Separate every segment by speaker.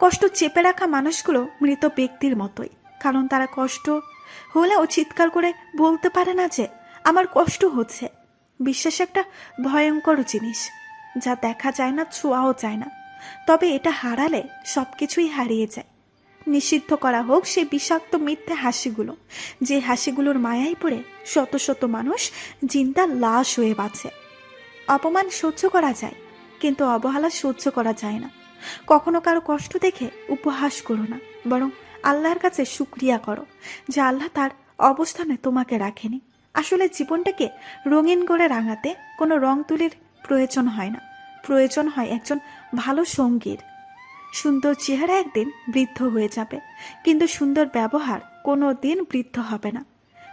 Speaker 1: কষ্ট চেপে রাখা মানুষগুলো মৃত ব্যক্তির মতোই। কারণ তারা কষ্ট হলেও চিৎকার করে বলতে পারে না যে, আমার কষ্ট হচ্ছে। বিশ্বাস একটা ভয়ঙ্কর জিনিস, যা দেখা যায় না, ছোঁয়াও যায় না। তবে এটা হারালে সব কিছুই হারিয়ে যায়। নিষিদ্ধ করা হোক সেই বিষাক্ত মিথ্যে হাসিগুলো, যে হাসিগুলোর মায়ায় পড়ে শত শত মানুষ জিন্দা লাশ হয়ে বাঁচে। অপমান সহ্য করা যায়, কিন্তু অবহেলা সহ্য করা যায় না। কখনো কারও কষ্ট দেখে উপহাস করো না, বরং আল্লাহর কাছে শুক্রিয়া করো যে আল্লাহ তার অবস্থানে তোমাকে রাখেনি। আসলে জীবনটাকে রঙিন করে রাঙাতে কোনো রং তুলির প্রয়োজন হয় না। প্রয়োজন হয় একজন ভালো সঙ্গীর। সুন্দর চেহারা একদিন বৃদ্ধ হয়ে যাবে, কিন্তু সুন্দর ব্যবহার কোনো দিন বৃদ্ধ হবে না।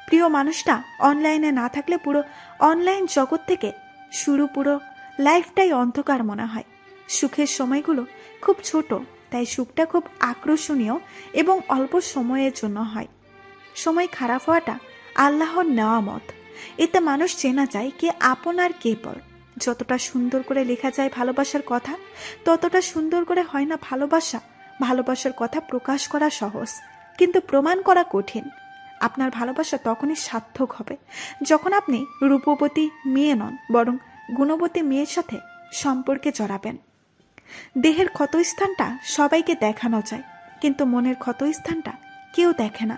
Speaker 1: প্রিয় মানুষটা অনলাইনে না থাকলে পুরো অনলাইন জগৎ থেকে শুরু পুরো লাইফটাই অন্ধকার মনে হয়। সুখের সময়গুলো খুব ছোট, তাই সুখটা খুব আকর্ষণীয় এবং অল্প সময়ের জন্য হয়। সময় খারাপ হওয়াটা আল্লাহর নেওয়া মত এতে মানুষ চেনা যায় কে আপন আর কে পর যতটা সুন্দর করে লেখা যায় ভালোবাসার কথা, ততটা সুন্দর করে হয় না ভালোবাসা। ভালোবাসার কথা প্রকাশ করা সহজ, কিন্তু প্রমাণ করা কঠিন। আপনার ভালোবাসা তখনই সার্থক হবে, যখন আপনি রূপবতী মেয়ে নন, বরং গুণবতী মেয়ের সাথে সম্পর্কে জড়াবেন। দেহের ক্ষতস্থানটা সবাইকে দেখানো যায়, কিন্তু মনের ক্ষতস্থানটা কেউ দেখে না।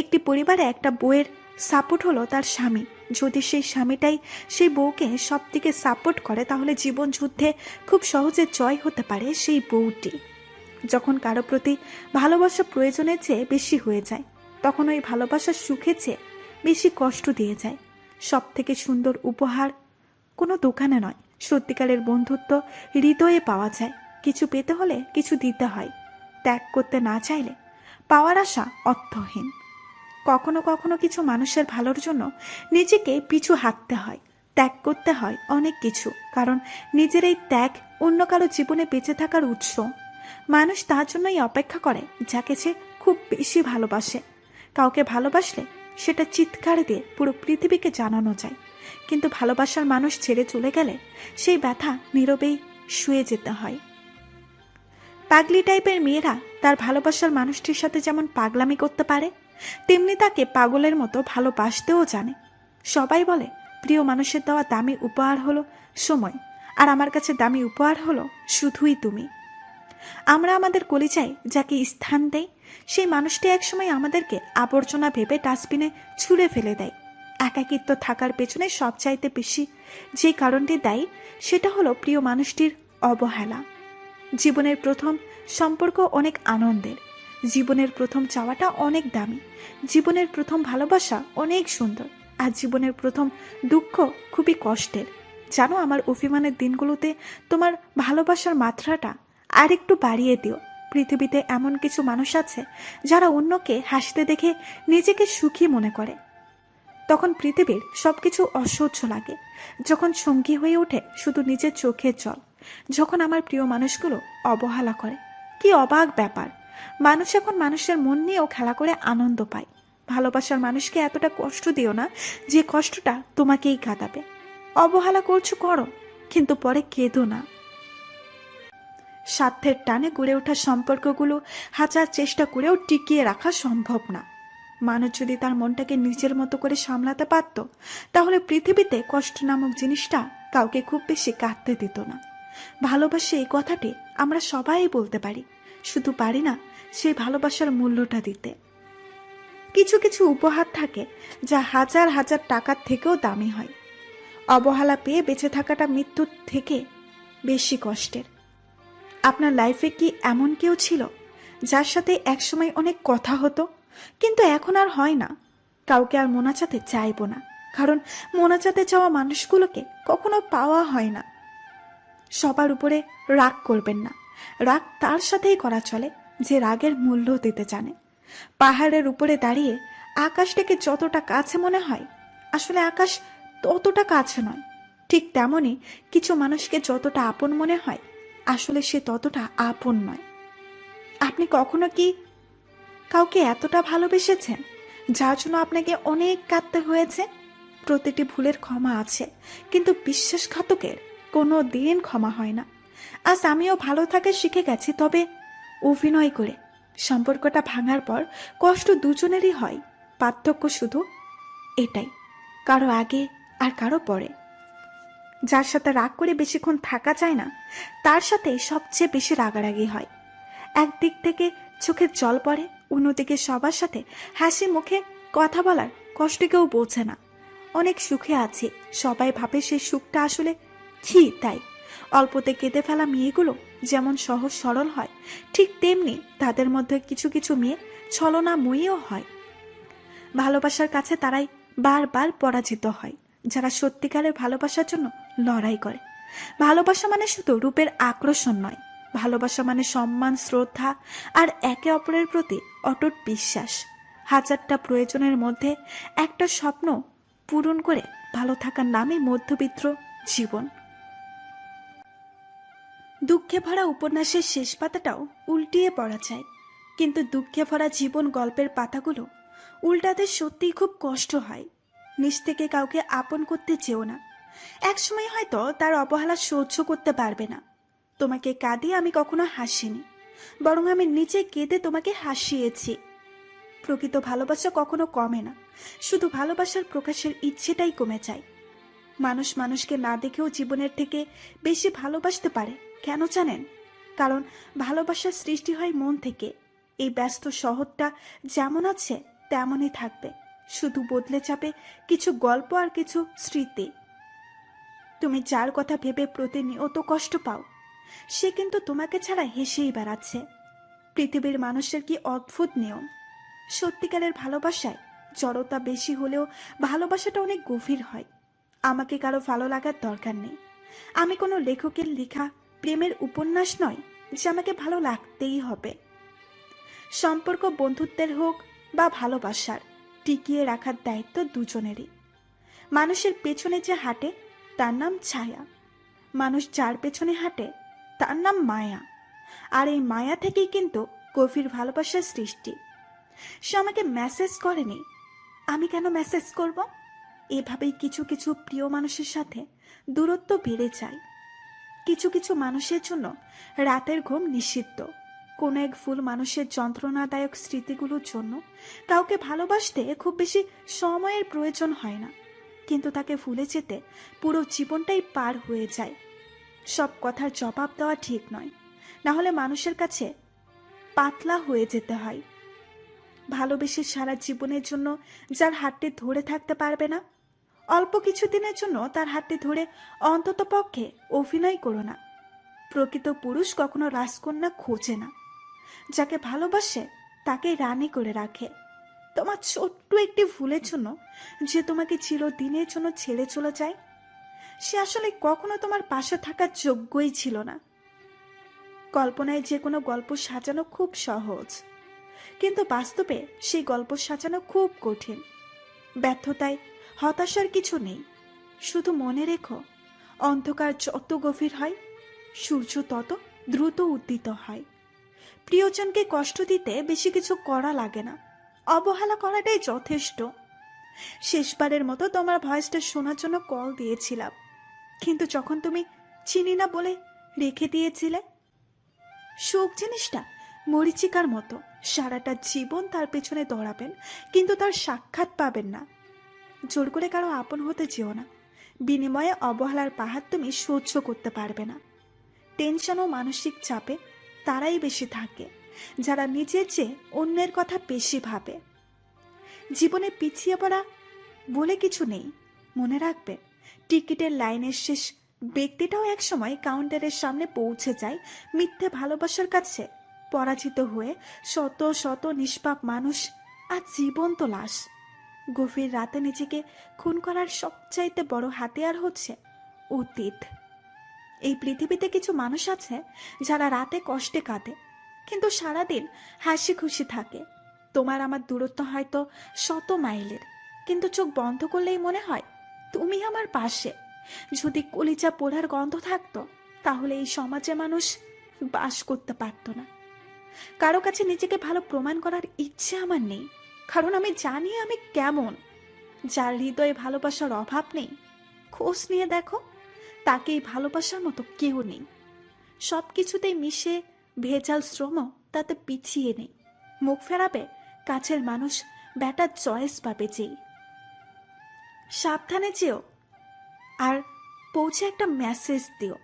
Speaker 1: একটি পরিবারে একটা বউয়ের সাপোর্ট হলো তার স্বামী। যদি সেই স্বামীটাই সেই বউকে সব দিকে সাপোর্ট করে, তাহলে জীবন যুদ্ধে খুব সহজে জয় হতে পারে সেই বউটি। যখন কারও প্রতি ভালোবাসা প্রয়োজনের চেয়ে বেশি হয়ে যায়, তখন ওই ভালোবাসার সুখে চেয়ে বেশি কষ্ট দিয়ে যায়। সব থেকে সুন্দর উপহার কোনো দোকানে নয় সত্যিকারের বন্ধুত্ব হৃদয়ে পাওয়া যায়। কিছু পেতে হলে কিছু দিতে হয়। ত্যাগ করতে না চাইলে পাওয়ার আশা অর্থহীন। কখনো কখনো কিছু মানুষের ভালোর জন্য নিজেকে পিছু হাঁটতে হয়। ত্যাগ করতে হয় অনেক কিছু, কারণ নিজের এই ত্যাগ অন্য কারও জীবনে বেঁচে থাকার উৎস। মানুষ তার জন্যই অপেক্ষা করে, যাকে সে খুব বেশি ভালোবাসে। কাউকে ভালোবাসলে সেটা চিৎকার দিয়ে পুরো পৃথিবীকে জানানো যায়। কিন্তু ভালোবাসার মানুষ ছেড়ে চলে গেলে সেই ব্যথা নীরবেই শুয়ে যেতে হয়। পাগলি টাইপের মেয়েরা তার ভালোবাসার মানুষটির সাথে যেমন পাগলামি করতে পারে, তেমনি তাকে পাগলের মতো ভালোবাসতেও জানে। সবাই বলে, প্রিয় মানুষের দেওয়া দামি উপহার হলো সময়, আর আমার কাছে দামি উপহার হলো শুধুই তুমি। আমরা আমাদের কলিচায় যাকে স্থান দেই, সেই মানুষটি একসময় আমাদেরকে আবর্জনা ভেবে ডাস্টবিনে ছুঁড়ে ফেলে দেয়। একাকিত্ব থাকার পেছনে সবচাইতে বেশি যে কারণটি দেয়, সেটা হলো প্রিয় মানুষটির অবহেলা। জীবনের প্রথম সম্পর্ক অনেক আনন্দের। জীবনের প্রথম চাওয়াটা অনেক দামি। জীবনের প্রথম ভালোবাসা অনেক সুন্দর। আর জীবনের প্রথম দুঃখ খুবই কষ্টের। জানো আমার অভিমানের দিনগুলোতে তোমার ভালোবাসার মাত্রাটা আর একটু বাড়িয়ে দিও। পৃথিবীতে এমন কিছু মানুষ আছে যারা অন্যকে হাসতে দেখে নিজেকে সুখী মনে করে। তখন পৃথিবীর সবকিছু অসহ্য লাগে। যখন সঙ্গী হয়ে ওঠে শুধু নিজের চোখের জল, যখন আমার প্রিয় মানুষগুলো অবহেলা করে। কি অবাক ব্যাপার। মানুষ এখন মানুষের মন নিয়েও খেলা করে আনন্দ পায়। ভালোবাসার মানুষকে এতটা কষ্ট দিও না যে কষ্টটা তোমাকেই কাঁদাবে। অবহেলা করছ করো, কিন্তু পরে কেঁদো না। স্বার্থের টানে গড়ে ওঠা সম্পর্কগুলো হাজার চেষ্টা করেও টিকিয়ে রাখা সম্ভব না। মানুষ যদি তার মনটাকে নিজের মতো করে সামলাতে পারত, তাহলে পৃথিবীতে কষ্ট নামক জিনিসটা কাউকে খুব বেশি কাঁদতে দিত না। ভালোবাসে এই কথাটি আমরা সবাই বলতে পারি, শুধু পারি না সেই ভালোবাসার মূল্যটা দিতে। কিছু কিছু উপহার থাকে যা হাজার হাজার টাকার থেকেও দামি হয়। অবহেলা পেয়ে বেঁচে থাকাটা মৃত্যুর থেকে বেশি কষ্টের। আপনার লাইফে কি এমন কেউ ছিল, যার সাথে একসময় অনেক কথা হতো? কিন্তু এখন আর হয় না। কাউকে আর মোনাচাতে চাইব না, কারণ মোনাচাতে চাওয়া মানুষগুলোকে কখনো পাওয়া হয় না। সবার উপরে রাগ করবেন না। রাগ তার সাথেই করা চলে যে রাগের মূল্য দিতে জানে। পাহাড়ের উপরে দাঁড়িয়ে আকাশটাকে যতটা কাছে মনে হয়, আসলে আকাশ ততটা কাছে নয়। ঠিক তেমনই কিছু মানুষকে যতটা আপন মনে হয়, আসলে সে ততটা আপন নয়। আপনি কখনো কি কাউকে এতটা ভালোবেসেছেন? যার জন্য আপনাকে অনেক কাঁদতে হয়েছে? প্রতিটি ভুলের ক্ষমা আছে, কিন্তু বিশ্বাসঘাতকের কোনো দিন ক্ষমা হয় না। আজ আমিও ভালো থাকে শিখে গেছি, তবে অভিনয় করে। সম্পর্কটা ভাঙার পর কষ্ট দুজনেরই হয়, পার্থক্য শুধু এটাই, কারও আগে আর কারও পরে। যার সাথে রাগ করে বেশিক্ষণ থাকা যায় না, তার সাথে সবচেয়ে বেশি রাগারাগি হয়। একদিক থেকে চোখের জল পড়ে, অন্যদিকে সবার সাথে হাসি মুখে কথা বলার কষ্ট কেউ বোঝে না। অনেক সুখে আছে, সবাই ভাবে সেই সুখটা আসলে কি তাই। অল্পতে কেঁদে ফেলা মেয়েগুলো যেমন সহজ সরল হয়, ঠিক তেমনি তাদের মধ্যে কিছু কিছু মেয়ে ছলনাময়ীও হয়। ভালোবাসার কাছে তারাই বারবার পরাজিত হয়, যারা সত্যিকারের ভালোবাসার জন্য লড়াই করে। ভালোবাসা মানে শুধু রূপের আকর্ষণ নয় ভালোবাসা মানে সম্মান, শ্রদ্ধা, আর একে অপরের প্রতি অটুট বিশ্বাস। হাজারটা প্রয়োজনের মধ্যে একটা স্বপ্ন পূরণ করে ভালো থাকার নামে মধ্যবিত্ত জীবন। দুঃখে ভরা উপন্যাসের শেষ পাতাটাও উল্টিয়ে পড়া যায়, কিন্তু দুঃখে ভরা জীবন গল্পের পাতাগুলো উল্টাতে সত্যিই খুব কষ্ট হয়। নিজ থেকে কাউকে আপন করতে চেও না। একসময় হয়তো তার অবহেলা সহ্য করতে পারবে না। তোমাকে কাঁদিয়ে আমি কখনো হাসিনি, বরং আমি নিচে কেঁদে তোমাকে হাসিয়েছি। প্রকৃত ভালোবাসা কখনো কমে না, শুধু ভালোবাসার প্রকাশের ইচ্ছেটাই কমে যায়। মানুষ মানুষকে না দেখেও জীবনের থেকে বেশি ভালোবাসতে পারে, কেন জানেন? কারণ ভালোবাসার সৃষ্টি হয় মন থেকে, এই ব্যস্ত শহরটা যেমন আছে তেমনই থাকবে, শুধু বদলে যাবে কিছু গল্প আর কিছু স্মৃতি। তুমি যার কথা ভেবে প্রতিনিয়ত কষ্ট পাও সে কিন্তু তোমাকে ছাড়া হেসেই বেড়াচ্ছে। পৃথিবীর মানুষের কি অদ্ভুত নিয়ম? সত্যিকারের ভালোবাসায় জড়তা বেশি হলেও ভালোবাসাটা অনেক গভীর হয়। আমাকে কারও ভালো লাগার দরকার নেই। আমি কোনো লেখকের লেখা, প্রেমের উপন্যাস নয় যে আমাকে ভালো লাগতেই হবে। সম্পর্ক বন্ধুত্বের হোক বা ভালোবাসার, টিকিয়ে রাখার দায়িত্ব দুজনেরই। মানুষের পেছনে যে হাঁটে, তার নাম ছায়া। মানুষ যার পেছনে হাঁটে তার নাম মায়া। আর এই মায়া থেকেই কিন্তু গভীর ভালোবাসার সৃষ্টি। সে আমাকে মেসেজ করেনি। আমি কেন মেসেজ করব? এভাবেই কিছু কিছু প্রিয় মানুষের সাথে দূরত্ব বেড়ে যায়। কিছু কিছু মানুষের জন্য রাতের ঘুম নিষিদ্ধ। কোনো এক ফুল মানুষের যন্ত্রণাদায়ক স্মৃতিগুলোর জন্য কাউকে ভালোবাসতে খুব বেশি সময়ের প্রয়োজন হয় না। কিন্তু তাকে ভুলে যেতে পুরো জীবনটাই পার হয়ে যায়। সব কথার জবাব দেওয়া ঠিক নয়। না হলে মানুষের কাছে পাতলা হয়ে যেতে হয়। ভালোবেসে সারা জীবনের জন্য যার হাতটি ধরে থাকতে পারবে না, অল্প কিছুদিনের জন্য তার হাতটি ধরে অন্তত পক্ষে অভিনয় করো না। প্রকৃত পুরুষ কখনো রাজকন্যা খোঁজে না। যাকে ভালোবাসে তাকে রানী করে রাখে। তোমার ছোট্ট একটি ভুলের জন্য যে তোমাকে চিরদিনের জন্য ছেড়ে চলে যায় সে আসলে কখনো তোমার পাশে থাকার যোগ্যই ছিল না। কল্পনায় যে কোনো গল্প সাজানো খুব সহজ। কিন্তু বাস্তবে সেই গল্প সাজানো খুব কঠিন। ব্যর্থতায় হতাশার কিছু নেই। শুধু মনে রেখো, অন্ধকার যত গভীর হয়, সূর্য তত দ্রুত উদ্দিত হয়। প্রিয়জনকে কষ্ট দিতে বেশি কিছু করা লাগে না। অবহেলা করাটাই যথেষ্ট। শেষবারের মতো তোমার ভয়েসটা শোনার জন্য কল দিয়েছিলাম। কিন্তু যখন তুমি চিনি না বলে রেখে দিয়েছিলে, শোক জিনিসটা মরিচিকার মতো সারাটা জীবন তার পেছনে দৌড়াবেন, কিন্তু তার সাক্ষাৎ পাবেন না। জোর করে কারও আপন হতে যেও না। বিনিময়ে অবহেলার পাহাড় তুমি সহ্য করতে পারবে না। টেনশন ও মানসিক চাপে তারাই বেশি থাকে, যারা নিজের চেয়ে অন্যের কথা বেশি ভাবে। জীবনে পিছিয়ে পড়া বলে কিছু নেই, মনে রাখবে। টিকিটের লাইনের শেষ ব্যক্তিটাও একসময় কাউন্টারের সামনে পৌঁছে যায় মিথ্যে ভালোবাসার কাছে। পরাজিত হয়ে শত শত নিষ্পাপ মানুষ আর জীবন্ত লাশ। গভীর রাতে নিজেকে খুন করার সবচাইতে বড় হাতিয়ার হচ্ছে অতীত। এই পৃথিবীতে কিছু মানুষ আছে যারা রাতে কষ্টে কাঁদে, কিন্তু সারাদিন হাসি খুশি থাকে। তোমার আমার দূরত্ব হয়তো শত মাইলের, কিন্তু চোখ বন্ধ করলেই মনে হয় তুমি আমার পাশে। যদি কলিজা পোড়ার গন্ধ থাকতো, তাহলে এই সমাজে মানুষ বাস করতে পারতো না। কারও কাছে নিজেকে ভালো প্রমাণ করার ইচ্ছে আমার নেই, কারণ আমি জানি আমি কেমন। যার হৃদয়ে ভালোবাসার অভাব নেই, খোঁজ নিয়ে দেখো, তাকেই ভালোবাসার মতো কেউ নেই। সব কিছুতেই মিশে ভেজাল শ্রম তাতে পিছিয়ে নেই। মুখ ফেরাবে কাছের মানুষ ব্যাটার চয়েস পাবে যেই সাবধানে যেও। আর পৌঁছে একটা মেসেজ দিও।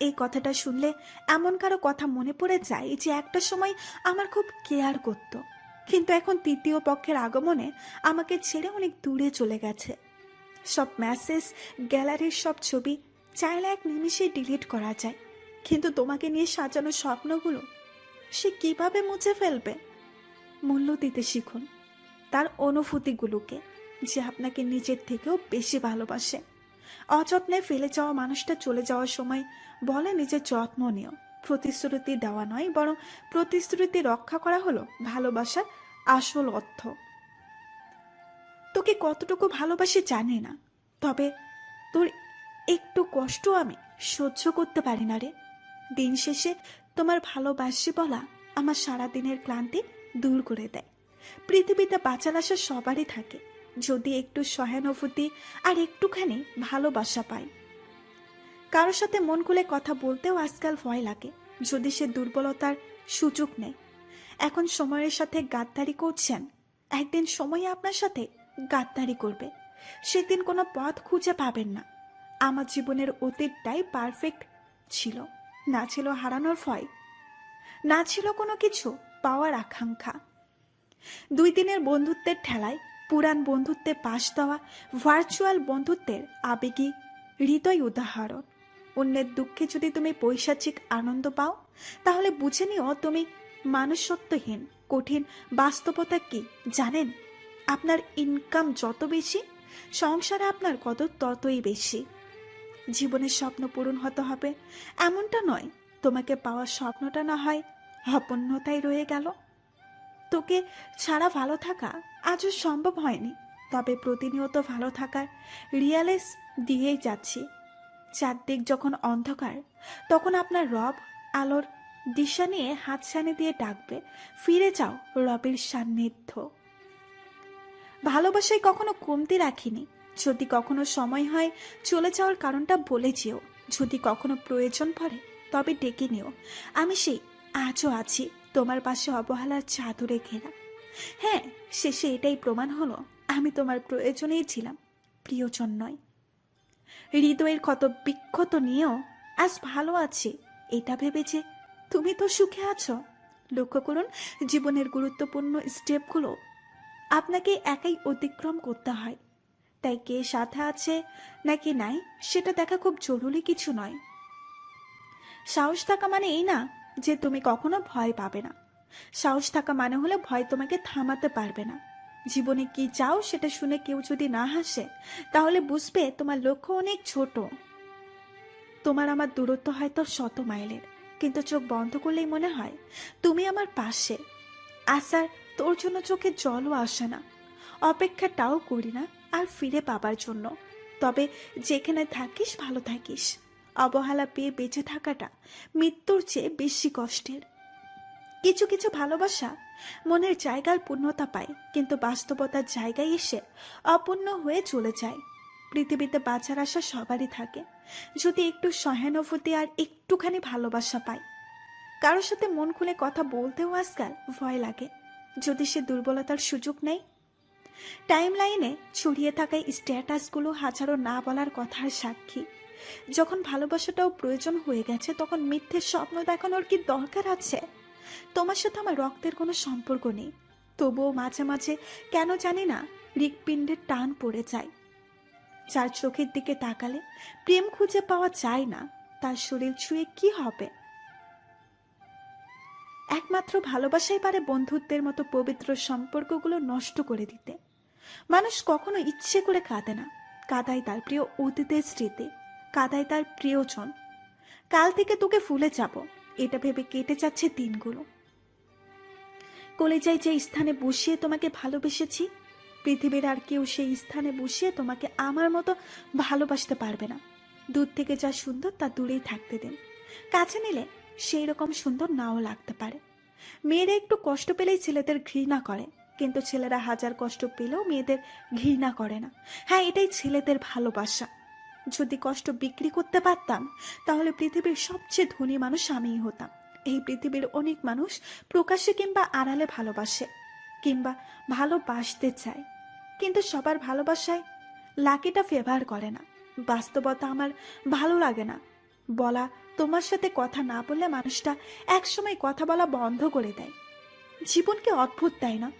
Speaker 1: এই কথাটা শুনলে এমন কারও কথা মনে পড়ে যায় যে একটা সময় আমার খুব কেয়ার করত। কিন্তু এখন তৃতীয় পক্ষের আগমনে আমাকে ছেড়ে অনেক দূরে চলে গেছে। সব মেসেজ গ্যালারির সব ছবি চাইলে এক নিমিষে ডিলিট করা যায়। কিন্তু তোমাকে নিয়ে সাজানো স্বপ্নগুলো সে কীভাবে মুছে ফেলবে? মূল্য দিতে শিখুন। তার অনুভূতিগুলোকে যে আপনাকে নিজের থেকেও বেশি ভালোবাসে। অযত্নে ফেলে যাওয়া মানুষটা চলে যাওয়ার সময় বলে নিজের যত্ন নিও। প্রতিশ্রুতি দেওয়া নয়, বরং প্রতিশ্রুতি রক্ষা করা হলো ভালোবাসার আসল অর্থ। তোকে কতটুকু ভালোবাসি জানি না, তবে তোর একটু কষ্ট আমি সহ্য করতে পারি না রে। দিন শেষে তোমার ভালোবাসি বলা আমার সারা দিনের ক্লান্তি দূর করে দেয়। পৃথিবীতে বাঁচার আশা সবারই থাকে। যদি একটু সহানুভূতি আর একটুখানি ভালোবাসা পায়। কারোর সাথে মন খুলে কথা বলতেও আজকাল ভয় লাগে। যদি সে দুর্বলতার সুযোগ নেয়। এখন সময়ের সাথে গাদ্দারি করছেন। একদিন সময় আপনার সাথে গাদ্দারি করবে। সেদিন কোনো পথ খুঁজে পাবেন না। আমার জীবনের অতীতটাই পারফেক্ট ছিল। না ছিল হারানোর ভয়। না ছিল কোনো কিছু। পাওয়ার আকাঙ্ক্ষা। দুই দিনের বন্ধুত্বের ঠেলায় পুরাণ বন্ধুত্বে পাশ দেওয়া ভার্চুয়াল বন্ধুত্বের আবেগী, হৃদয় উদাহরণ। অন্যের দুঃখে যদি তুমি পৈশাচিক আনন্দ পাও, তাহলে বুঝে নিও তুমি মানুষত্বহীন, কঠিন, বাস্তবতা কি, জানেন? আপনার ইনকাম যত বেশি, সংসারে আপনার কত ততই বেশি। জীবনের স্বপ্ন পূরণ হতে হবে, এমনটা নয়, তোমাকে পাওয়ার স্বপ্নটা না হয় অপূর্ণতাই রয়ে গেল। তোকে ছাড়া ভালো থাকা আজও সম্ভব হয়নি, তবে প্রতিনিয়ত ভালো থাকার রিয়ালাইজ দিয়েই যাচ্ছি। চারদিক যখন অন্ধকার, তখন আপনার রব আলোর দিশা নিয়ে হাত হাতছানি দিয়ে ডাকবে, ফিরে যাও রবের সান্নিধ্য। ভালোবাসায় কখনো কমতি রাখিনি। যদি কখনো সময় হয় চলে যাওয়ার কারণটা বলে যেও। যদি কখনো প্রয়োজন পড়ে তবে ডেকে নিও। আমি সেই আজও আছি। তোমার পাশে অবহেলার চাদরে ঘেরা। হ্যাঁ শেষে এটাই প্রমাণ হলো, আমি তোমার প্রয়োজনেই ছিলাম, প্রিয়জন নয়। হৃদয়ের ক্ষত বিক্ষত নিয়েও আজ ভালো আছি, এটা ভেবে যে তুমি তো সুখে আছো। লক্ষ্য করুন, জীবনের গুরুত্বপূর্ণ স্টেপগুলো আপনাকে একাই অতিক্রম করতে হয়। তাই কে সাথে আছে নাকি নাই, সেটা দেখা খুব জরুরি কিছু নয়। সাহস থাকা মানে এই না যে তুমি কখনো ভয় পাবে না। সাহস থাকা মানে হলে ভয় তোমাকে থামাতে পারবে না। জীবনে কি চাও সেটা শুনে কেউ যদি না হাসে, তাহলে বুঝবে তোমার লক্ষ্য অনেক ছোট। তোমার আমার দূরত্ব হয়তো শত মাইলের, কিন্তু চোখ বন্ধ করলেই মনে হয় তুমি আমার পাশে। আসার, তোর জন্য চোখে জলও আসে না। অপেক্ষাটাও করি না আর ফিরে পাবার জন্য। তবে যেখানে থাকিস, ভালো থাকিস। অবহেলা পেয়ে বেঁচে থাকাটা মৃত্যুর চেয়ে বেশি কষ্টের। কিছু কিছু ভালোবাসা মনের জায়গার পূর্ণতা পায়, কিন্তু বাস্তবতার জায়গায় এসে অপূর্ণ হয়ে চলে যায়। পৃথিবীতে বাঁচার আশা সবারই থাকে। যদি একটু সহানুভূতি আর একটুখানি ভালোবাসা পায় কারোর সাথে মন খুলে কথা বলতেও আজকাল ভয় লাগে। যদি সে দুর্বলতার সুযোগ নেই টাইম লাইনে ছড়িয়ে থাকা স্ট্যাটাসগুলো হাজারো না বলার কথার সাক্ষী। যখন ভালোবাসাটাও প্রয়োজন হয়ে গেছে, তখন মিথ্যের স্বপ্ন দেখানোর কি দরকার আছে? তোমার সাথে আমার রক্তের কোনো সম্পর্ক নেই। তবুও মাঝে মাঝে কেন জানি না, হৃৎপিণ্ডের টান পড়ে যায়। যার চোখের দিকে তাকালে প্রেম খুঁজে পাওয়া যায় না, তার শরীর ছুঁয়ে কি হবে? একমাত্র ভালোবাসাই পারে বন্ধুত্বের মতো পবিত্র সম্পর্কগুলো নষ্ট করে দিতে। মানুষ কখনো ইচ্ছে করে কাঁদে না কাদায় তার প্রিয় অতীতের স্মৃতি। কাদায় তার প্রিয়জন। কাল থেকে তোকে ফুলে যাব, এটা ভেবে কেটে যাচ্ছে দিনগুলো। কলেজায় যে স্থানে বসিয়ে তোমাকে ভালোবেসেছি, পৃথিবীর আর কেউ সেই স্থানে বসিয়ে তোমাকে আমার মতো ভালোবাসতে পারবে না। দূর থেকে যা সুন্দর তা দূরেই থাকতে দিন। কাছে নিলে সেই রকম সুন্দর নাও লাগতে পারে। মেয়েরা একটু কষ্ট পেলেই ছেলেদের ঘৃণা করে, কিন্তু ছেলেরা হাজার কষ্ট পেলেও মেয়েদের ঘৃণা করে না। হ্যাঁ এটাই ছেলেদের ভালোবাসা। যদি কষ্ট বিক্রি করতে পারতাম, তাহলে পৃথিবীর সবচেয়ে ধনী মানুষ আমিই হতাম। এই পৃথিবীর অনেক মানুষ প্রকাশ্যে কিংবা আড়ালে ভালোবাসে, কিংবা ভালোবাসতে চায়। কিন্তু সবার ভালোবাসায় লাকিটা ফেভার করে না। বাস্তবতা আমার ভালো লাগে না। বলা তোমার সাথে কথা না বললে মানুষটা একসময় কথা বলা বন্ধ করে দেয়। জীবনকে অদ্ভুত, তাই না?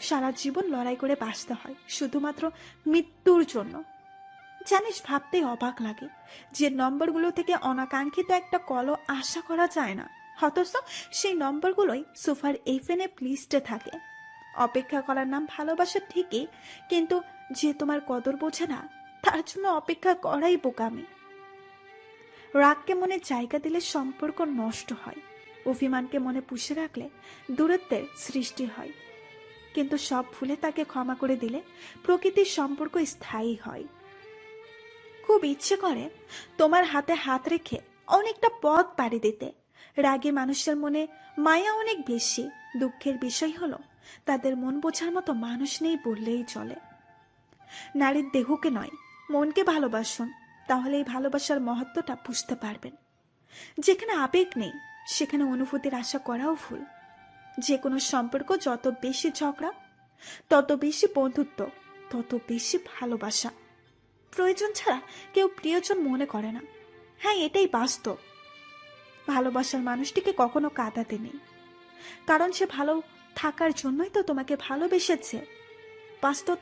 Speaker 1: সারা জীবন লড়াই করে বাঁচতে হয়, শুধুমাত্র মৃত্যুর জন্য। জানিস, ভাবতেই অবাক লাগে যে নম্বরগুলো থেকে অনাকাঙ্ক্ষিত একটা কলও আশা করা যায় না। অথচ সেই নম্বরগুলোই সোফার এফএনএ লিস্টে থাকে। অপেক্ষা করার নাম ভালোবাসা ঠিকই, কিন্তু যে তোমার কদর বোঝে না, তার জন্য অপেক্ষা করাই বোকামি। রাগকে মনে জায়গা দিলে সম্পর্ক নষ্ট হয়। অভিমানকে মনে পুষে রাখলে দূরত্বের সৃষ্টি হয়। কিন্তু সব ভুলে তাকে ক্ষমা করে দিলে প্রকৃতির সম্পর্ক স্থায়ী হয়। খুব ইচ্ছে করে তোমার হাতে হাত রেখে অনেকটা পথ পাড়ি দিতে। রাগে মানুষের মনে মায়া অনেক বেশি। দুঃখের বিষয় হলো, তাদের মন বোঝার মতো মানুষ নেই বললেই চলে। নারীর দেহকে নয়, মনকে ভালোবাসুন, তাহলে এই ভালোবাসার মহত্বটা বুঝতে পারবেন। যেখানে আবেগ নেই, সেখানে অনুভূতির আশা করাও ভুল। যে কোনো সম্পর্ক যত বেশি ঝগড়া, তত বেশি বন্ধুত্ব, তত বেশি ভালোবাসা। প্রয়োজন ছাড়া কেউ প্রিয়জন মনে করে না। হ্যাঁ এটাই বাস্তব। ভালোবাসার মানুষটিকে কখনো কাঁদাতে নেই। কারণ সে ভালো থাকার জন্যই তো তোমাকে ভালোবেসেছে। বাস্তব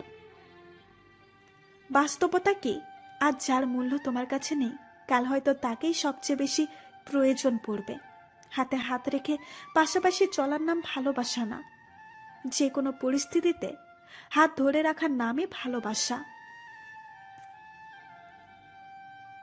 Speaker 1: বাস্তবতা কি? আজ যার মূল্য তোমার কাছে নেই, কাল হয়তো তাকেই সবচেয়ে বেশি প্রয়োজন পড়বে। হাতে হাত রেখে পাশাপাশি চলার নাম ভালোবাসা না। যে কোনো পরিস্থিতিতে হাত ধরে রাখার নামই ভালোবাসা।